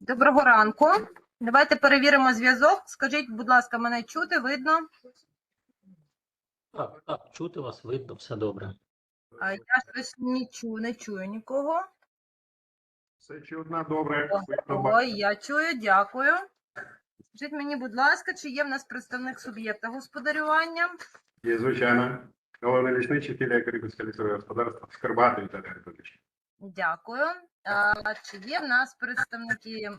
Доброго ранку. Давайте перевіримо зв'язок. Скажіть, будь ласка, мене чути, видно? Так, так, чути вас, видно, все добре. А я щось не чую, не чую нікого. Все чудно, добре. Ой, я чую, дякую. Скажіть мені, будь ласка, чи є в нас представник суб'єкта господарювання? Є, звичайно. Головне лісничий лісового господарства Скарбатий Віталій Анатолійович. Дякую. А, чи є в нас представники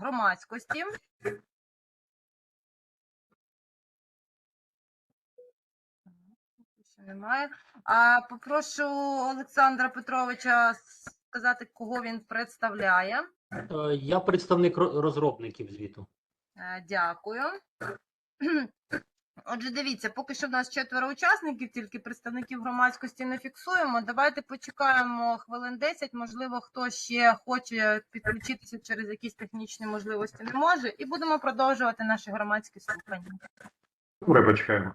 громадськості? Немає. А попрошу Олександра Петровича сказати, кого він представляє. Е, Я представник розробників звіту. Е, Дякую. Отже, дивіться, поки що в нас четверо учасників, тільки представників громадськості не фіксуємо. Давайте почекаємо хвилин 10. Можливо, хто ще хоче підключитися через якісь технічні можливості не може, і будемо продовжувати наші громадські слухання. Добре, почекаємо.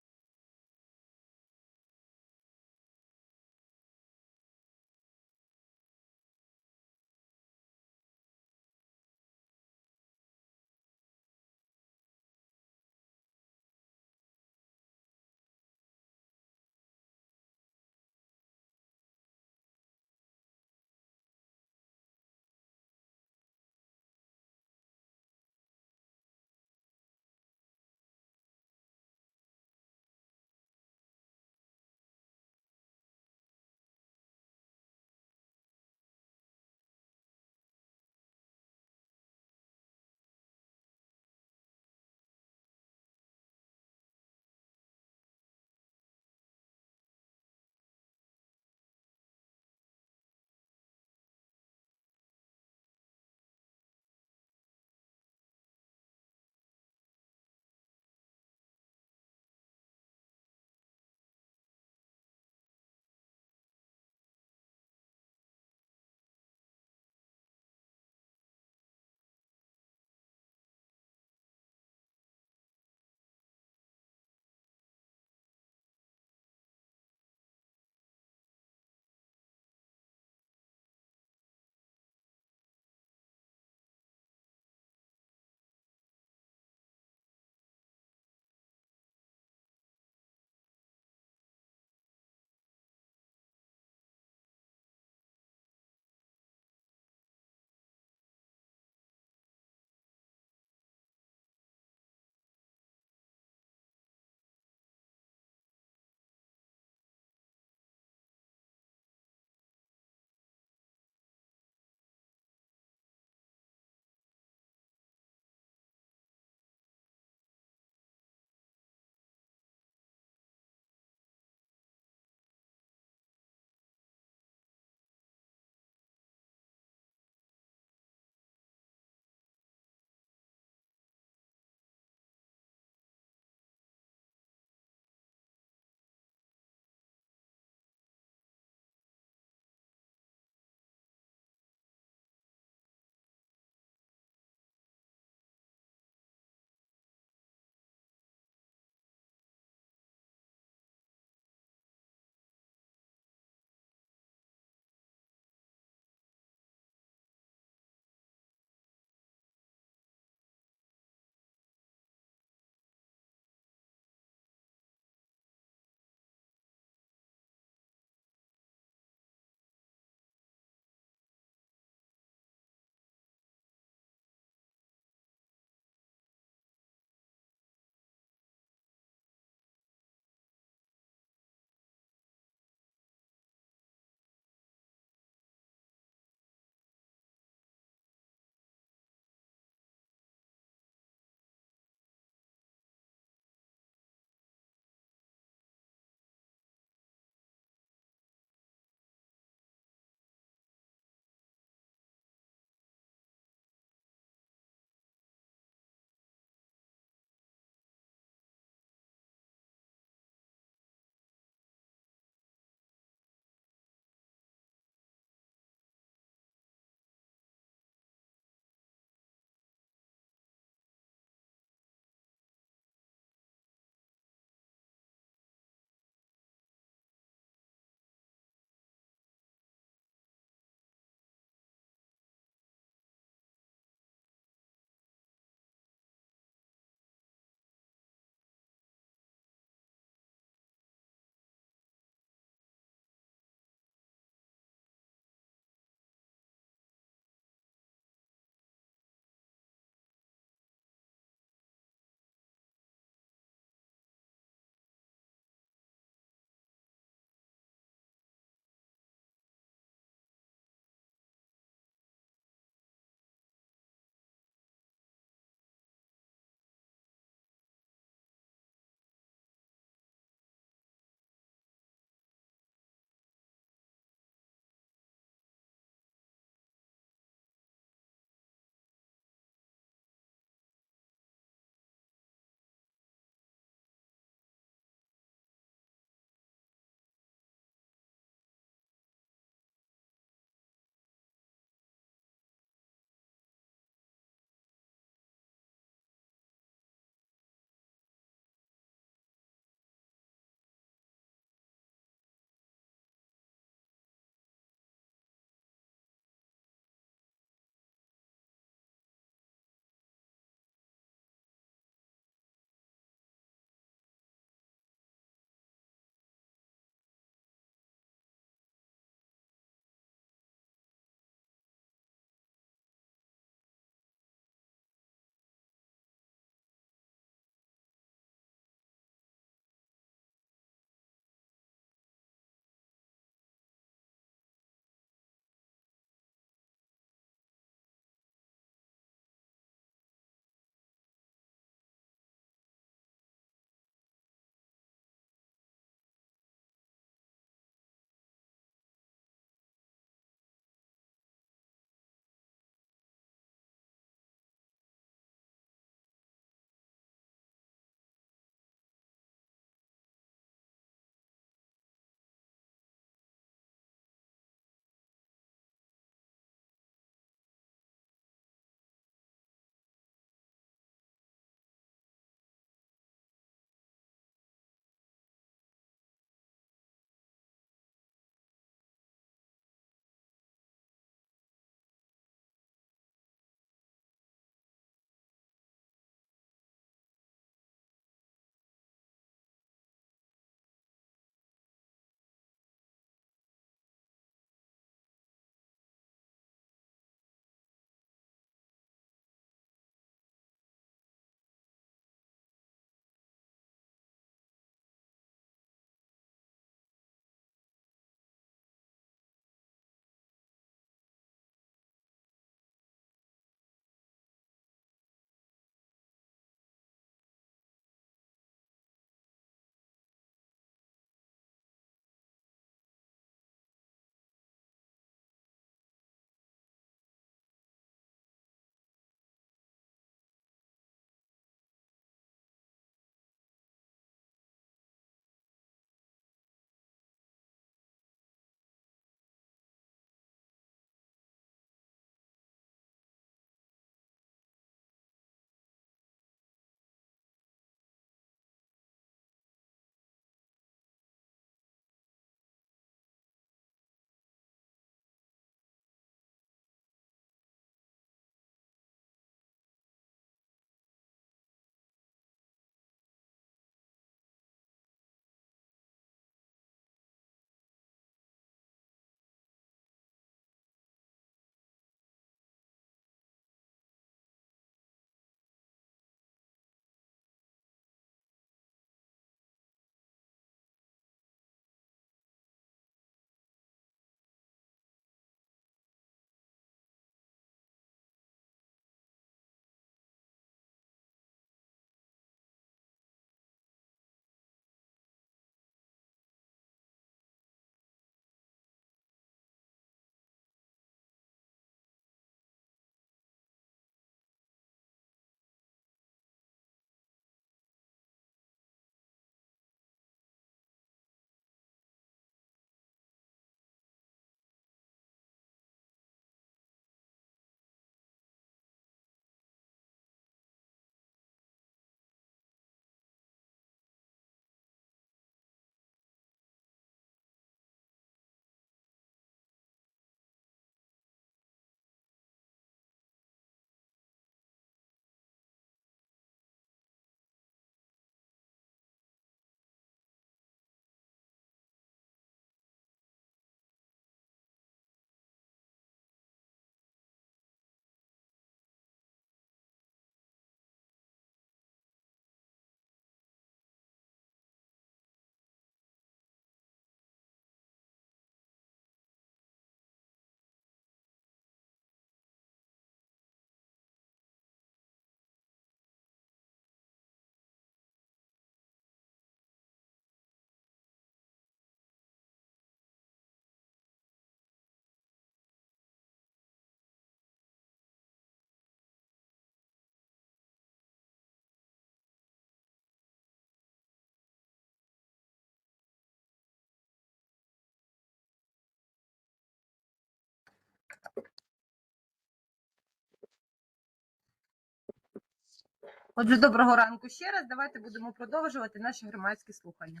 Отже, доброго ранку ще раз. Давайте будемо продовжувати наші громадські слухання.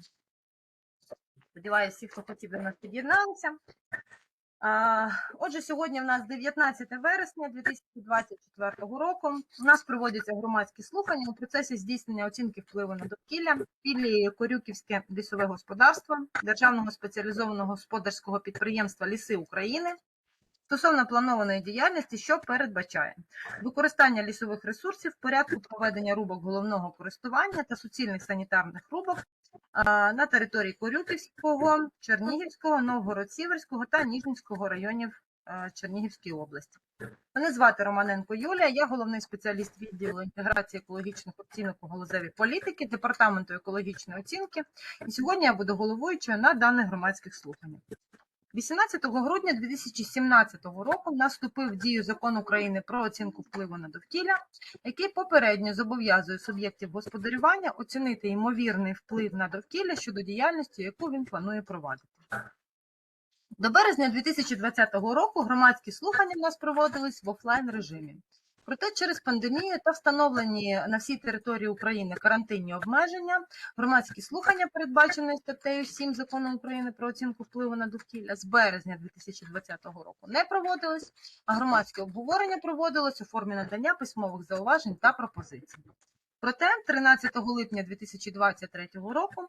Сподіваюся, всі, хто хотів до нас під'єдналися. Отже, сьогодні в нас 19 вересня 2024 року. У нас проводяться громадські слухання у процесі здійснення оцінки впливу на довкілля філії Корюківське лісове господарство Державного спеціалізованого господарського підприємства Ліси України стосовно планованої діяльності, що передбачає використання лісових ресурсів порядку проведення рубок головного користування та суцільних санітарних рубок на території Корюківського, Чернігівського, Новгород-Сіверського та Ніжинського районів Чернігівської області. Мене звати Романенко Юлія, я головний спеціаліст відділу інтеграції екологічних оцінок у галузевій політики Департаменту екологічної оцінки. І сьогодні я буду головуючою на даних громадських слуханнях. 18 грудня 2017 року наступив в дію закон України про оцінку впливу на довкілля, який попередньо зобов'язує суб'єктів господарювання оцінити ймовірний вплив на довкілля щодо діяльності, яку він планує провадити. До березня 2020 року громадські слухання в нас проводились в офлайн режимі. Проте через пандемію та встановлені на всій території України карантинні обмеження, громадські слухання, передбачені статтею 7 закону України про оцінку впливу на довкілля з березня 2020 року не проводились, а громадське обговорення проводилось у формі надання письмових зауважень та пропозицій. Проте 13 липня 2023 року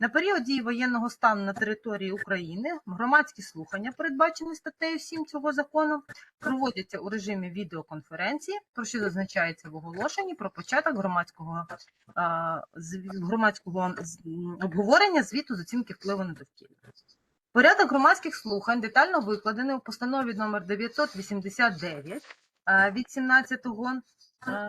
на період дії воєнного стану на території України громадські слухання, передбачені статтею 7 цього закону, проводяться у режимі відеоконференції, про що зазначається в оголошенні про початок громадського, громадського обговорення звіту з оцінки впливу на довкілля. Порядок громадських слухань детально викладений у постанові номер 989 а, від 17 а,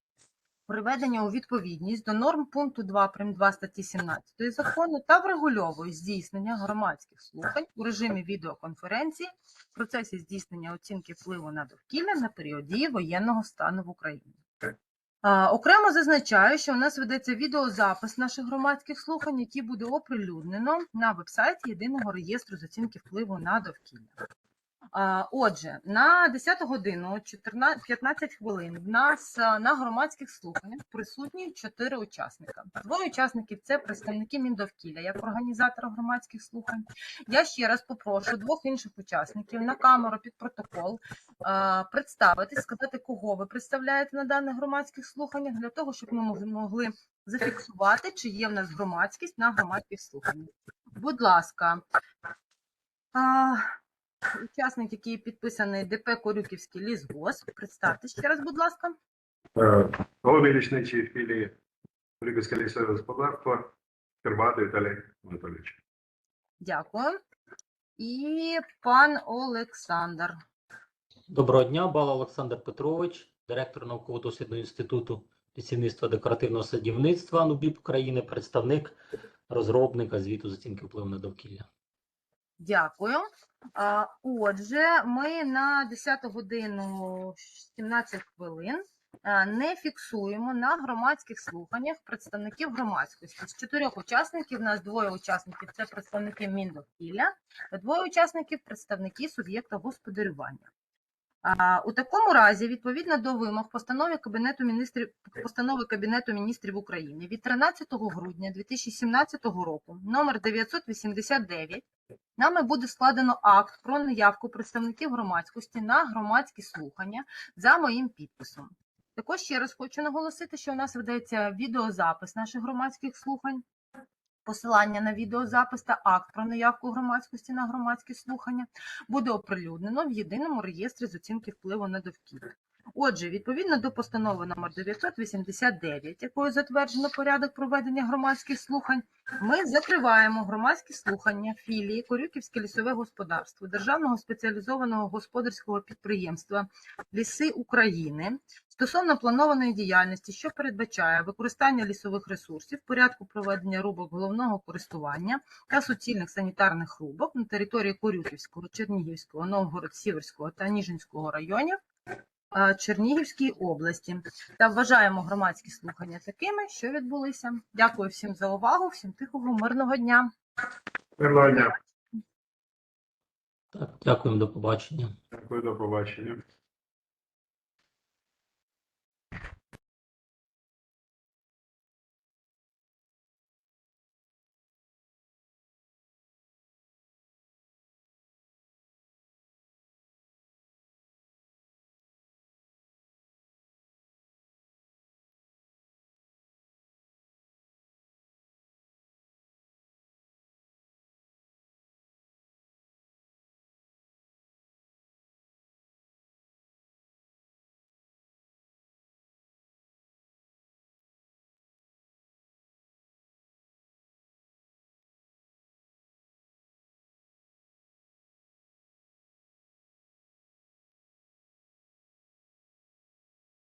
приведення у відповідність до норм пункту 2 прим. 2 статті 17 закону та врегульовує здійснення громадських слухань у режимі відеоконференції в процесі здійснення оцінки впливу на довкілля на період дії воєнного стану в Україні. Окремо зазначаю, що у нас ведеться відеозапис наших громадських слухань, які буде оприлюднено на вебсайті єдиного реєстру з оцінки впливу на довкілля. Отже, на 10 годину 14, 15 хвилин в нас на громадських слуханнях присутні чотири учасника. Двоє учасників це представники Міндовкілля як організатора громадських слухань. Я ще раз попрошу двох інших учасників на камеру під протокол представити, сказати, кого ви представляєте на даних громадських слуханнях, для того, щоб ми могли зафіксувати, чи є в нас громадськість на громадських слуханнях. Будь ласка. Учасник, який підписаний ДП Корюківський лісгосп. Представте ще раз, будь ласка. Е, Головний філії Корюківське лісове господарство Щербатий Віталій Анатолійович. Дякую. І пан Олександр. Доброго дня, Бала Олександр Петрович, директор науково-дослідного інституту лісівництва декоративного садівництва НУБІП України, представник розробника звіту з оцінки впливу на довкілля. Дякую. Отже, ми на 10 годину 17 хвилин не фіксуємо на громадських слуханнях представників громадськості. З чотирьох учасників у нас двоє учасників це представники Міндовкілля, двоє учасників представники суб'єкта господарювання. У такому разі, відповідно до вимог постанови Кабінету міністрів постанови Кабінету міністрів України від 13 грудня 2017 року, номер 989, нами буде складено акт про наявку представників громадськості на громадські слухання за моїм підписом. Також ще раз хочу наголосити, що у нас ведеться відеозапис наших громадських слухань. Посилання на відеозапис та акт про наявку громадськості на громадські слухання буде оприлюднено в єдиному реєстрі з оцінки впливу на довкілля. Отже, відповідно до постанови номер 989, якою затверджено порядок проведення громадських слухань, ми закриваємо громадські слухання філії Корюківське лісове господарство Державного спеціалізованого господарського підприємства Ліси України стосовно планованої діяльності, що передбачає використання лісових ресурсів, порядку проведення рубок головного користування та суцільних санітарних рубок на території Корюківського, Чернігівського, Новгород-Сіверського та Ніжинського районів Чернігівській області та вважаємо громадські слухання такими, що відбулися. Дякую всім за увагу, всім тихого, мирного дня. Мирного дня. Так, дякуємо, до побачення. Дякую, до побачення.